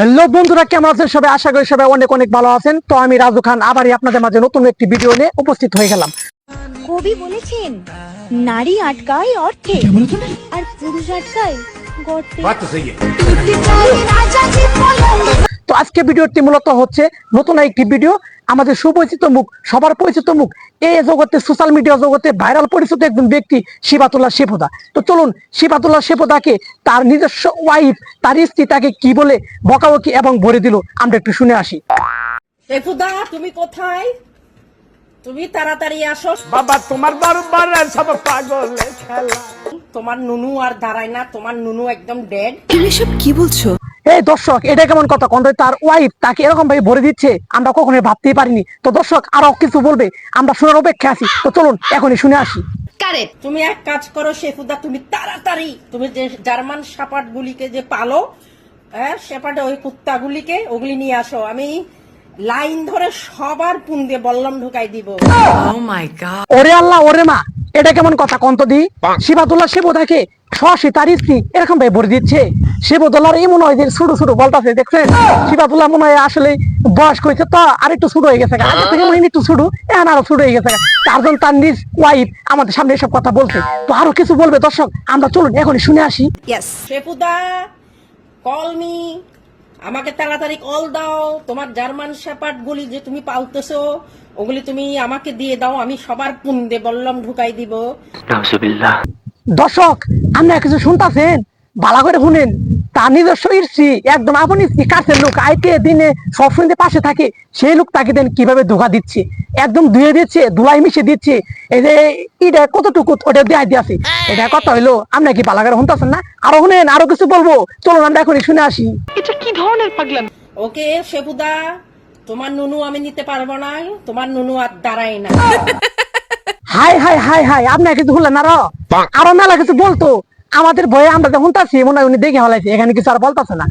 Hello বন্ধুরা কেমন আছেন? সবাই আশা করি সবাই অনেক অনেক ভালো আছেন। তো আমি রাজু খান আবারই আপনাদের মাঝে নতুন একটি ভিডিও নিয়ে উপস্থিত হয়ে গেলাম। কবি বলেছেন নারী আটকায় অর্থে আর পুরুষ আটকায় গর্তে। আজকে ভিডিওটি মূলত হচ্ছে নতুন একটি ভিডিও। আমাদের সুপরিচিত মুখ সবার পরিচিত মুখ এই জগতে সোশ্যাল মিডিয়া জগতে ভাইরাল পরিচিত একজন ব্যক্তি শিবাতুল্লাহ শেপদা তো চলুন শিবাতুল্লাহ শেপদাকে তার নিজস্ব ওয়াইফ তার স্ত্রী তাকে কি বলে বকাবকি এবং ভরে দিল আমরা একটু শুনে আসি। শেফুদা তুমি কোথায়? তুমি তাড়াতাড়ি আসো। বাবা তোমার বারবার সব পাগল খেলা। তোমার নুনু আর দাঁড়ায় না তোমার নুনু একদম ডেড তুমি সব কি বলছো? এই দর্শক এটা কেমন কথা? কোন তার ওয়াইফ তাকে এরকম ভাবে ভরে দিচ্ছে আমরা কখনোই ভাবতেই পারিনি। তো দর্শক আরও কিছু বলবে? আমরা শোনার অপেক্ষা আছি। তো চলুন এখনই শুনে আসি। তুমি এক কাজ করো শেফুদা তুমি তাড়াতাড়ি তুমি যে জার্মান সাপাট গুলিকে যে পালো হ্যাঁ সেপাটে ওই কুত্তাগুলিকে ওগুলি নিয়ে আসো। আমি লাইন ধরে সবার পুন দিয়ে বল্লম ঢুকাই দিব। ওরে আল্লাহ ওরে মা এটা কেমন কথা কন্ত দি? শিবাতুল্লাহ শিবদাকে সরাসরি তার স্ত্রী এরকম ভাবে ভরে দিচ্ছে। শিবদুল্লাহর এই মনে হয় যে ছোট ছোট বলটাছে দেখছেন? শিবাতুল্লাহ মনে হয় আসলে বয়স করেছে তো আর একটু ছোট হয়ে গেছে আগে থেকে মনে হয় একটু ছোট এখন আরও ছোট হয়ে গেছে তারজন তার নিজ ওয়াইফ আমাদের সামনে এসব কথা বলছে। তো আরও কিছু বলবে দর্শক আমরা চলুন এখনই শুনে আসি। শেফুদা কল মি আমাকে তাড়াতাড়ি কল দাও। তোমার জার্মান শেপার্ড গুলি যে তুমি পালতেছো ওগুলি তুমি আমাকে দিয়ে দাও আমি সবার পুন্দে বল্লম ঢুকাই দিব। দর্শক আপনারা কিছু শুনতেছেন? ভালো করে শুনেন তার নিজস্ব স্ত্রী একদম আপনি কাছের লোক আইতে দিনে সব শুনতে পাশে থাকে সেই লোক তাকে দেন কীভাবে ধোকা দিচ্ছে। একদম ধুয়ে দিচ্ছে ধুলাই মিশে দিচ্ছে। এই যে এটা কতটুকু ওটা দেয় দিয়েছে এটা কথা হইল? আমরা কি ভালো করে শুনতেছেন না? আরও শুনেন আরও কিছু বলব। চলুন আমরা এখনই শুনে আসি। এটা কি ধরনের পাগলাম? ওকে শেফুদা তোমার নুনু আমি নিতে পারব না তোমার নুনু আর দাঁড়াই না। হাই হাই হাই হাই আপনার কিছু শুনলেন আরও আরও মেলা কিছু বলতো। আমাদের ভয়ে আমরা যখন শুনতাছি মনে হয় উনি দেখে হলাইছে এখানে কিছু আর বলতাছে না।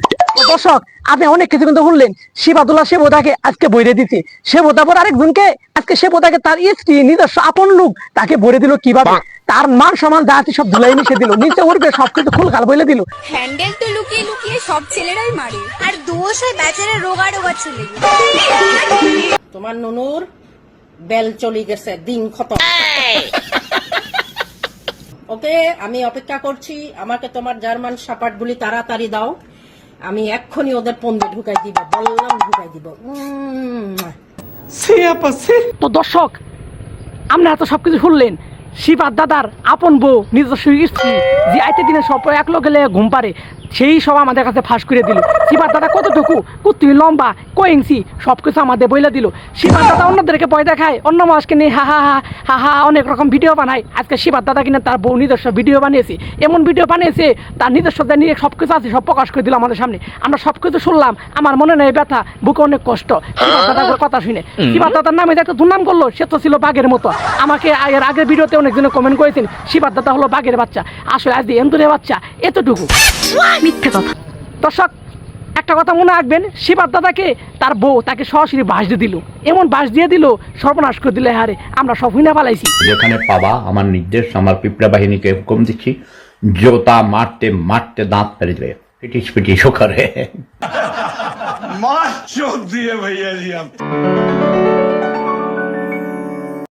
দর্শক আপনি অনেক কিছু কিন্তু শুনলেন। শিবাদুল্লাহ সেবদাকে আজকে বইরে দিচ্ছে সেবদা পর আরেকজনকে আজকে সেবদাকে তার স্ত্রী নিজস্ব আপন লোক তাকে ভরে দিল কীভাবে? তার মান সমান জাতি সব ধুলাই মিশে দিল। নিচে উঠবে সবকিছু খুল খাল বলে দিল। হ্যান্ডেল তো লুকিয়ে লুকিয়ে সব ছেলেরাই মারে। আর দোষ হয় বেচারা রোগা রোগা ছেলে। তোমার নুনুর বেল চলে গেছে দিন খত ওকে আমি অপেক্ষা করছি। আমাকে তোমার জার্মান সাপাট গুলি তাড়াতাড়ি দাও। আমি এক্ষুনি ওদের পন্দে ঢুকাই দিব বললাম ঢুকাই দিব। উম। তো দর্শক আমরা তো সবকিছু শুনলেন। শিবার দাদার আপন বউ নিজস্ব স্ত্রী যে আইতে দিনে সব এক লোক গেলে ঘুম পারে সেই সব আমাদের কাছে ফাঁস করে দিল। শিবার দাদা কতটুকু? কুত্তি লম্বা কোয়েংসি সব কিছু আমাদের বইলে দিল। শিবার দাদা অন্যদেরকে ভয় দেখায় অন্য মানুষকে নিয়ে হা হা হা হা হা অনেক রকম ভিডিও বানায়। আজকে শিবার দাদা কিনা তার বউ নিজস্ব ভিডিও বানিয়েছে। এমন ভিডিও বানিয়েছে তার নিজস্ব যা নিয়ে সব কিছু আছে সব প্রকাশ করে দিল আমাদের সামনে। আমরা সব কিছু শুনলাম আমার মনে নেই ব্যথা বুকে অনেক কষ্ট। শিবার দাদার কথা শুনে। শিবার দাদার নামে যে একটা দুর্নাম করল সে তো ছিল বাঘের মতো। আমাকে এর আগের ভিডিওতে অনেকজনে কমেন্ট করেছেন শিবার দাদা হলো বাঘের বাচ্চা। আসলে আজ এন্দুরের বাচ্চা এতটুকু। মিথ্যে কথা। দর্শক একটা কথা মনে রাখবেন শিবার দাদাকে তার বউ তাকে সরাসরি বাস দিয়ে দিল। এমন বাস দিয়ে দিল সর্বনাশ করে দিলে হারে আমরা সব হইনা পালাইছি। যেখানে পাবা আমার নির্দেশ আমার পিঁপড়া বাহিনীকে হুকুম দিচ্ছি জোতা মারতে মারতে দাঁত ফেলে দেবে। পিটিস পিটিস করে। মাছ দিয়ে ভাইয়া জি